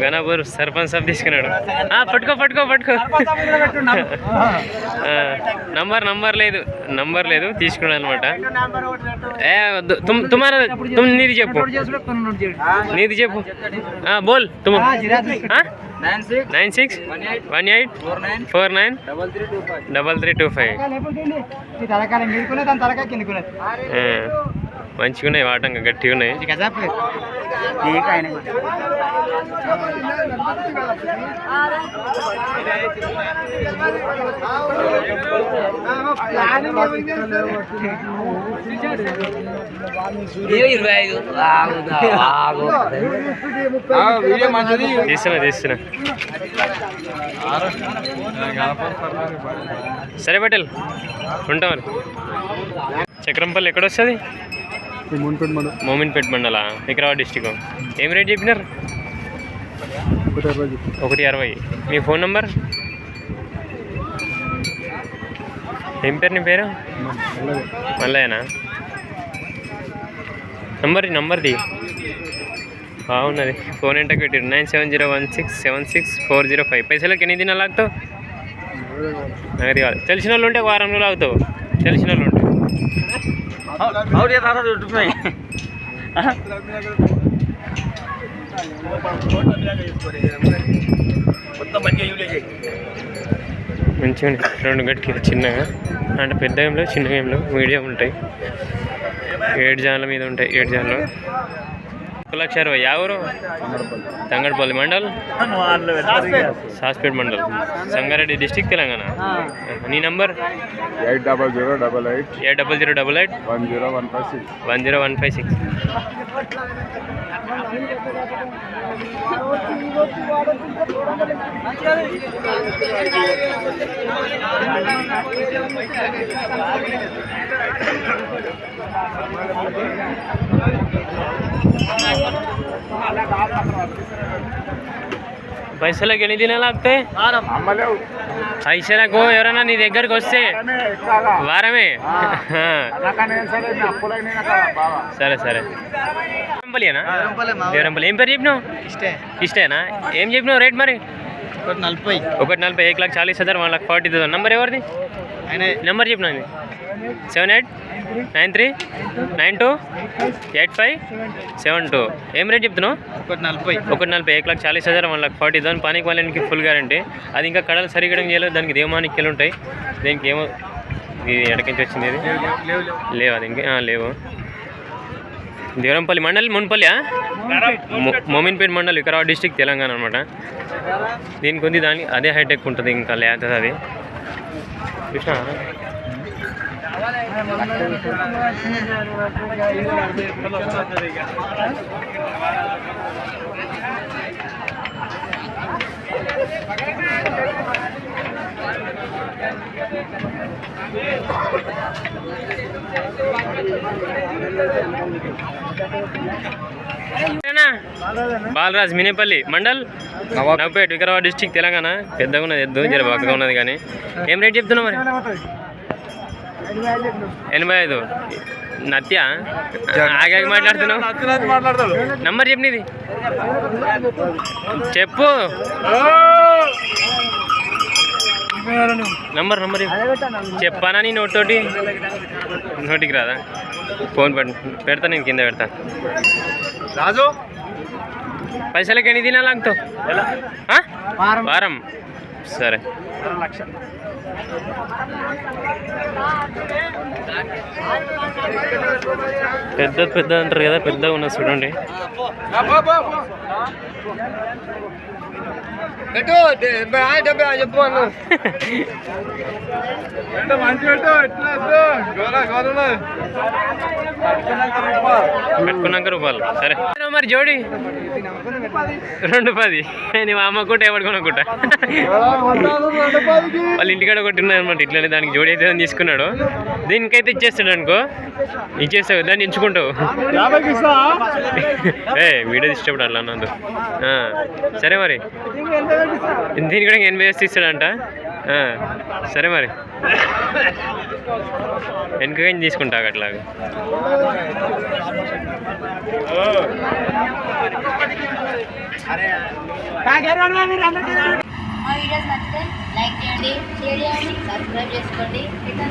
గణపూర్ సర్పంచ్ సాబ్ తీసుకున్నాడు. పట్టుకో పట్టుకో పట్టుకో. నంబర్ నంబర్ లేదు. నంబర్ లేదు తీసుకున్నాడు అనమాట ఏ తుమారా తుమ్ నీది చెప్పు. నీది చెప్పు. బోల్ తుమ్. Nine six. One eight. Four nine. Double three two five. మంచిగా ఉన్నాయి వాటంగా గట్టిగా ఉన్నాయి తీస్తున్నా తీస్తున్నా. సరే పటేల్. ఉంటా మరి. చక్రంపల్లి ఎక్కడ వస్తుంది? మోమిన్పేట్ మండల. వికారాబాద్ డిస్టిక్. ఏం రేట్ చెప్పినారు? ఒకటి అరవై మీ ఫోన్ నంబర్? ఏం పేరు నీ పేరు? మల్లయ్యనా? నంబర్ నంబర్ది బాగున్నది. ఫోన్ ఎంటకు పెట్టారు. Nine seven zero one six seven six four zero five. పైసలకి ఎన్ని దినాలు ఆగుతావు నగది కాదు తెలిసిన వాళ్ళు ఉంటే ఒక వారం రోజులు ఆగుతావు తెలిసిన వాళ్ళు ఉంటే మంచిగా ఉన్నాయి రెండు గట్టికి చిన్నగా. అంటే పెద్ద గేమ్లో చిన్న గేమ్లో మీడియం ఉంటాయి. ఏడు జాన్ల మీద ఉంటాయి ఏడు జాన్లు. ఒక లక్ష అరవై. ఎవరు తంగడపల్లి మండల్? సాస్పేట్ మండల్. సంగారెడ్డి డిస్టిక్ తెలంగాణ. నీ number? Eight double zero double eight. Eight double zero double eight? One zero one five six. One zero one five six. పైసలకు ఎన్ని దినాలు అమ్మలేవు పైసలకు ఎవరైనా నీ దగ్గరికి వస్తే వారమే సరే సరే దేవరంపల్లి ఏం పేరు చెప్పినావు? ఇష్టే. ఇష్టేనా? ఏం చెప్పినావు రేట్ మరి? ఒకటి నలభై. ఒకటి నలభై ఏక్ లాక్ చాలీస్ హజార్ one lakh forty thousand. Number ఎవరిది? నెంబర్ చెప్పినా seven eight? Nine three nine two eight five seven two. ఏం రేట్ చెప్తున్నావు? ఒకటి నలభై. ఒకటి నలభై ఏక్ లాక్ చాలీస్ హజార్ వన్ లాక్ ఫార్టీ. థౌసండ్ పానీ క్వాలిటీకి ఫుల్ గ్యారంటీ. అది ఇంకా కడలు సరిగడం చేయలేదు. దానికి దేవమానిక్యలు ఉంటాయి. దీనికి ఏమో ఇది ఎడకించి వచ్చింది ఇది? లేవు అది ఇంకా లేవు. దేవరంపల్లి మండలి మున్పల్లి మోమిన్పేట్ మండల్ వికారాబాద్ డిస్టిక్ తెలంగాణ అనమాట దీనికి ఉంది దానికి అదే హైటెక్ ఉంటుంది ఇంకా లేకపోతే అది. కృష్ణ? బాలరాజ్ మినేపల్లి మండల్ నవ్వుపేట వికారాబాద్ డిస్టిక్ తెలంగాణ. పెద్దగా ఉన్నది ఎద్దు జర ఉన్నది కానీ. ఏం రేట్ చెప్తున్నావు మరి? ఎనభై ఐదు. నత్య? ఆగాగి మాట్లాడుతున్నావు. నంబర్ చెప్పు నీది చెప్పు. నంబర్ నంబర్ చెప్పు. చెప్పానా నీ నోటితోటి? నోటికి రాదా? ఫోన్ పెడ పెడతా నేను కింద పెడతా. రాజు. పైసలకి ఎన్ని దినాలు ఆగుతావు? ఆ? వారం. సరే. లక్ష. పెద్ద పెద్ద అంటారు కదా పెద్దగా ఉన్నది చూడండి. పెట్టుకున్నాక రూపాయలు. సరే. మరి జోడి. రెండు పది. నేను అమ్మకుంటా ఎవడుకున్నాకుంటా వాళ్ళ ఇంటికాడ ఉన్నది అనమాట ఇట్లనే దానికి జోడి అయితే తీసుకున్నాడు. దీనికైతే ఇచ్చేస్తాడు అనుకో. ఇచ్చేస్తావు దాన్ని ఎంచుకుంటావు. ఏ వీడియో తీసేటప్పుడు అట్లా అన్నందు సరే మరి. దీనికి కూడా ఎనభై వేస్తే ఇస్తాడంట. సరే మరి. వెనుకగా తీసుకుంటా అట్లాగా. మా వీడియోస్ నచ్చితే లైక్ చేయండి షేర్ చేయండి సబ్స్క్రైబ్ చేసుకోండి. ఇట్లా